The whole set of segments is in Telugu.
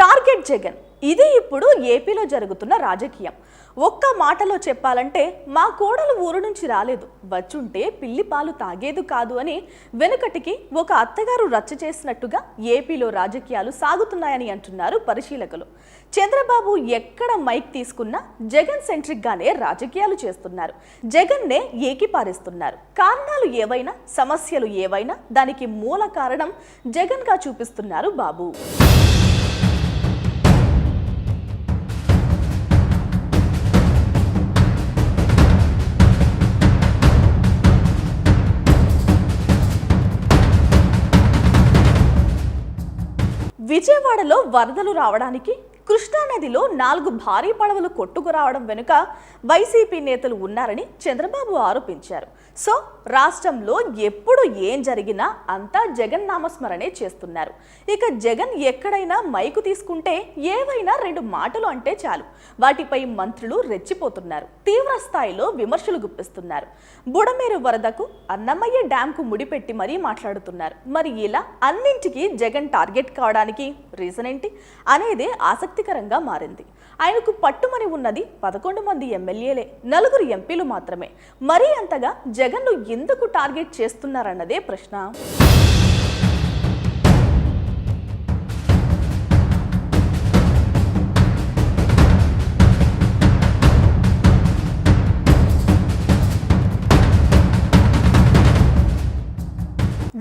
target Jagan. ఇది ఇప్పుడు ఏపీలో జరుగుతున్న రాజకీయం. ఒక్క మాటలో చెప్పాలంటే మా కోడలు ఊరు నుంచి రాలేదు. వచ్చుంటే పిల్లి పాలు తాగేదు కాదు అని వెనుకటికి ఒక అత్తగారు రచ్చ చేసినట్టుగా ఏపీలో రాజకీయాలు సాగుతున్నాయని అంటున్నారు పరిశీలకులు. చంద్రబాబు ఎక్కడ మైక్ తీసుకున్నా జగన్ సెంట్రిక్గానే రాజకీయాలు చేస్తున్నారు. జగన్నే ఏకిపారేస్తున్నారు. కారణాలు ఏవైనా సమస్యలు ఏవైనా దానికి మూల కారణం జగన్గా చూపిస్తున్నారు బాబు. విజయవాడలో వరదలు రావడానికి కృష్ణానదిలో నాలుగు భారీ పడవలు కొట్టుకురావడం వెనుక వైసీపీ నేతలు ఉన్నారని చంద్రబాబు ఆరోపించారు. సో రాష్ట్రంలో ఎప్పుడు ఏం జరిగినా అంతా జగన్ నామస్మరణే చేస్తున్నారు. ఇక జగన్ ఎక్కడైనా మైకు తీసుకుంటే ఏవైనా రెండు మాటలు అంటే చాలు. వాటిపై మంత్రులు రెచ్చిపోతున్నారు. తీవ్ర స్థాయిలో విమర్శలు గుప్పిస్తున్నారు. బుడమేరు వరదకు అన్నమయ్య డ్యాంకు ముడిపెట్టి మరీ మాట్లాడుతున్నారు. మరి ఇలా అన్నింటికీ జగన్ టార్గెట్ కావడానికి రీజన్ ఏంటి? అనేది ఆసక్తి ఆసక్తికరంగా మారింది. ఆయనకు పట్టుమని ఉన్నది పదకొండు మంది ఎమ్మెల్యేలే. నలుగురు ఎంపీలు మాత్రమే. మరీ అంతగా జగన్ను ఎందుకు టార్గెట్ చేస్తున్నారన్నదే ప్రశ్న.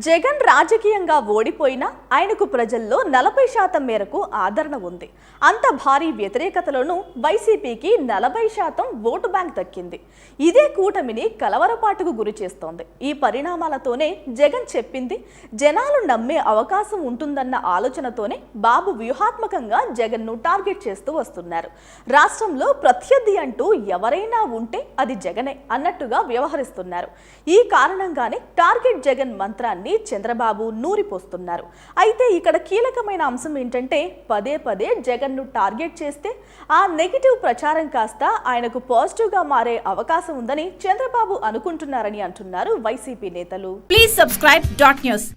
జగన్ రాజకీయంగా ఓడిపోయినా ఆయనకు ప్రజల్లో నలభై శాతం మేరకు ఆదరణ ఉంది. అంత భారీ వ్యతిరేకతలోనూ వైసీపీకి నలభై శాతం ఓటు బ్యాంక్ దక్కింది. ఇదే కూటమిని కలవరపాటుకు గురి చేస్తోంది. ఈ పరిణామాలతోనే జగన్ చెప్పింది జనాలు నమ్మే అవకాశం ఉంటుందన్న ఆలోచనతోనే బాబు వ్యూహాత్మకంగా జగన్ను టార్గెట్ చేస్తూ వస్తున్నారు. రాష్ట్రంలో ప్రత్యర్థి అంటూ ఎవరైనా ఉంటే అది జగనే అన్నట్టుగా వ్యవహరిస్తున్నారు. ఈ కారణంగానే టార్గెట్ జగన్ మంత్రాన్ని చంద్రబాబు నూరిపోస్తున్నారు. అయితే ఇక్కడ కీలకమైన అంశం ఏంటంటే పదే పదే జగన్ను టార్గెట్ చేస్తే ఆ నెగిటివ్ ప్రచారం కాస్త ఆయనకు పాజిటివ్గా మారే అవకాశం ఉందని చంద్రబాబు అనుకుంటున్నారని అంటున్నారు వైసీపీ నేతలు. Please subscribe dot news